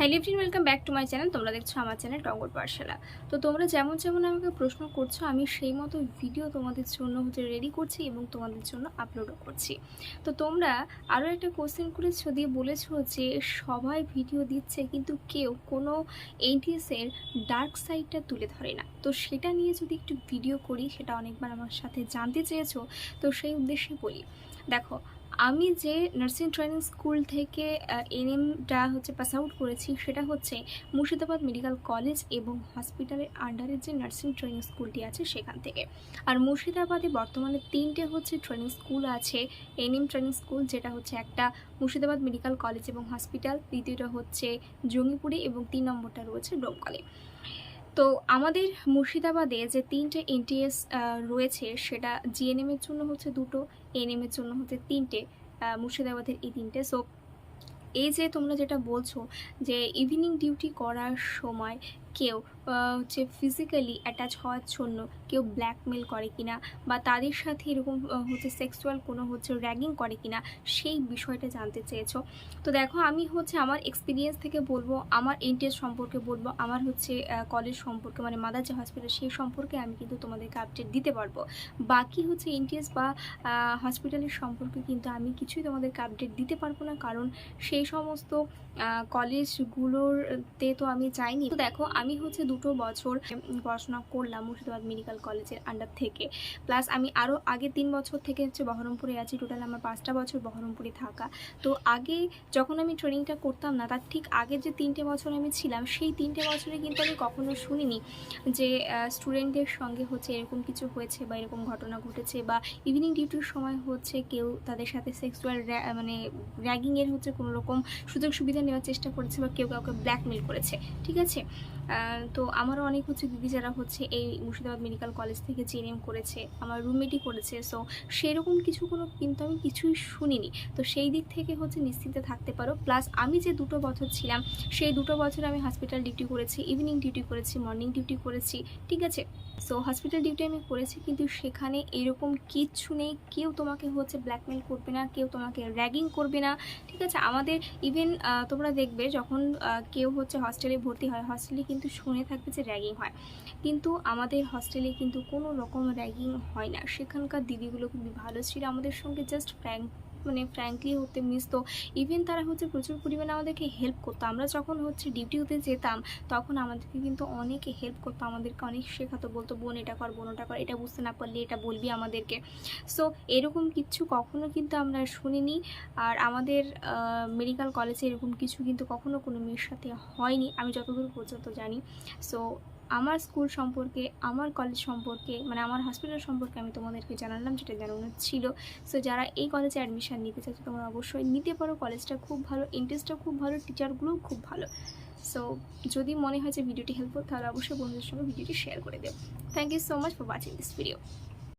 Hello everyone welcome back to my channel তোমরা দেখছ আমার চ্যানেল টঙ্গর পাঠশালা তো তোমরা যেমন যেমন আমাকে প্রশ্ন করছ, আমি সেই মতো ভিডিও তোমাদের জন্য হচ্ছে রেডি করছি এবং তোমাদের জন্য আপলোডও করছি। তো তোমরা আরও একটা কোশ্চেন করেছ দিয়ে বলেছ যে সবাই ভিডিও দিচ্ছে কিন্তু কেউ কোনো এইটিএসের ডার্ক সাইডটা তুলে ধরে না। তো সেটা নিয়ে যদি একটু ভিডিও করি, সেটা অনেকবার আমার সাথে জানতে চেয়েছো, তো সেই উদ্দেশ্যে বলি। দেখো আমি যে নার্সিং ট্রেনিং স্কুল থেকে এনএমটা হচ্ছে পাস আউট করেছি, সেটা হচ্ছে মুর্শিদাবাদ মেডিকেল কলেজ এবং হসপিটালের আন্ডারে যে নার্সিং ট্রেনিং স্কুলটি আছে সেখান থেকে। আর মুর্শিদাবাদে বর্তমানে তিনটে হচ্ছে ট্রেনিং স্কুল আছে এনএম ট্রেনিং স্কুল যেটা হচ্ছে একটা মুর্শিদাবাদ মেডিকেল কলেজ এবং হসপিটাল দ্বিতীয়টা হচ্ছে জঙ্গিপুরে এবং তিন নম্বরটা রয়েছে ডোমকলে তো আমাদের মুর্শিদাবাদে যে তিনটে এনটিএস রয়েছে সেটা জিএনএম এর জন্য হচ্ছে দুটো এনএম এর জন্য হচ্ছে তিনটে মুর্শিদাবাদের এই তিনটে। সো এই যে তোমরা যেটা বলছো যে ইভিনিং ডিউটি করার সময় কেউ হচ্ছে ফিজিক্যালি অ্যাটাচ হওয়ার জন্য কেউ ব্ল্যাকমেল করে কিনা বা তাদের সাথে এরকম হচ্ছে সেক্সুয়াল কোনো হচ্ছে র্যাগিং করে কিনা সেই বিষয়টা জানতে চেয়েছো। তো দেখো আমি হচ্ছে আমার এক্সপিরিয়েন্স থেকে বলব আমার এনটিএস সম্পর্কে বলব আমার হচ্ছে কলেজ সম্পর্কে মানে মাদার যে হসপিটাল সেই সম্পর্কে আমি কিন্তু তোমাদেরকে আপডেট দিতে পারব। বাকি হচ্ছে এনটিএস বা হসপিটালের সম্পর্কে কিন্তু আমি কিছুই তোমাদেরকে আপডেট দিতে পারব না কারণ সেই সমস্ত আহ, কলেজগুলোরতে তো আমি যাইনি। তো দেখো আমি হচ্ছে দুটো বছর পড়াশোনা করলাম মুর্শিদাবাদ মেডিকেল কলেজের আন্ডার থেকে। প্লাস আমি আরও আগে তিন বছর থেকে হচ্ছে বহরমপুরে আছি। টোটাল আমার পাঁচটা বছর বহরমপুরে থাকা। তো আগে যখন আমি ট্রেনিংটা করতাম না, তার ঠিক আগের যে তিনটে বছর আমি ছিলাম, সেই তিনটে বছরে কিন্তু আমি কখনো শুনিনি যে স্টুডেন্টদের সঙ্গে হচ্ছে এরকম কিছু হয়েছে বা এরকম ঘটনা ঘটেছে বা ইভিনিং ডিউটির সময় হচ্ছে কেউ তাদের সাথে সেক্সুয়াল মানে র্যাগিংয়ের হচ্ছে কোনো রকম সুযোগ সুবিধা নেওয়ার চেষ্টা করেছে বা কেউ কাউকে ব্ল্যাকমেল করেছে। ঠিক আছে? তো আমারও অনেক হচ্ছে দিদি যারা হচ্ছে এই মুর্শিদাবাদ মেডিকেল কলেজ থেকে জিএনএম করেছে, আমার রুমমেটই করেছে সো সেরকম কিছু কোনো কিন্তু আমি কিছুই শুনিনি। তো সেই দিক থেকে হচ্ছে নিশ্চিন্তে থাকতে পারো। প্লাস আমি যে দুটো বছর ছিলাম, সেই দুটো বছর আমি হসপিটাল ডিউটি করেছি ইভিনিং ডিউটি করেছি মর্নিং ডিউটি করেছি, ঠিক আছে? সো হসপিটাল ডিউটি আমি করেছি, কিন্তু সেখানে এরকম কিচ্ছু নেই। কেউ তোমাকে হচ্ছে ব্ল্যাকমেল করবে না, কেউ তোমাকে র্যাগিং করবে না, ঠিক আছে? আমাদের ইভেন তোমরা দেখবে যখন কেউ হচ্ছে হস্টেলে ভর্তি হয় হস্টেলে কিন্তু শুনে থাকবে যে র্যাগিং হয়। কিন্তু আমাদের হস্টেলে কিন্তু কোনো রকম র্যাগিং হয় না। সেখানকার দিদিগুলো খুবই ভালো ছিল। আমাদের সঙ্গে জাস্ট ফ্র্যাঙ্ক মানে ফ্র্যাঙ্কলি হতে মিশতো ইভেন তারা হচ্ছে প্রচুর পরিমাণে আমাদেরকে হেল্প করতো। আমরা যখন হচ্ছে ডিউটিতে যেতাম, তখন আমাদেরকে কিন্তু অনেকে হেল্প করতো, আমাদেরকে অনেক শেখাতো, বলতো, বোন, এটা কর, বোন, ওটা কর, এটা বুঝতে না পারলে এটা বলবি আমাদেরকে। সো এরকম কিছু কখনো কিন্তু আমরা শুনিনি। আর আমাদের মেডিকেল কলেজে এরকম কিছু কিন্তু কখনো কোনো মেয়ের সাথে হয়নি, আমি যতদূর পর্যন্ত জানি। সো আমার স্কুল সম্পর্কে, আমার কলেজ সম্পর্কে মানে আমার হসপিটাল সম্পর্কে আমি তোমাদেরকে জানালাম যেটা জানানো ছিল। সো যারা এই কলেজে অ্যাডমিশান নিতে চাইছো, তোমরা অবশ্যই নিতে পারো। কলেজটা খুব ভালো ইন্টারেস্টটা খুব ভালো টিচারগুলোও খুব ভালো। সো যদি মনে হয় যে ভিডিওটি হেল্পফুল তাহলে অবশ্যই বন্ধুদের সঙ্গে ভিডিওটি শেয়ার করে দেবো thank you so much for watching this video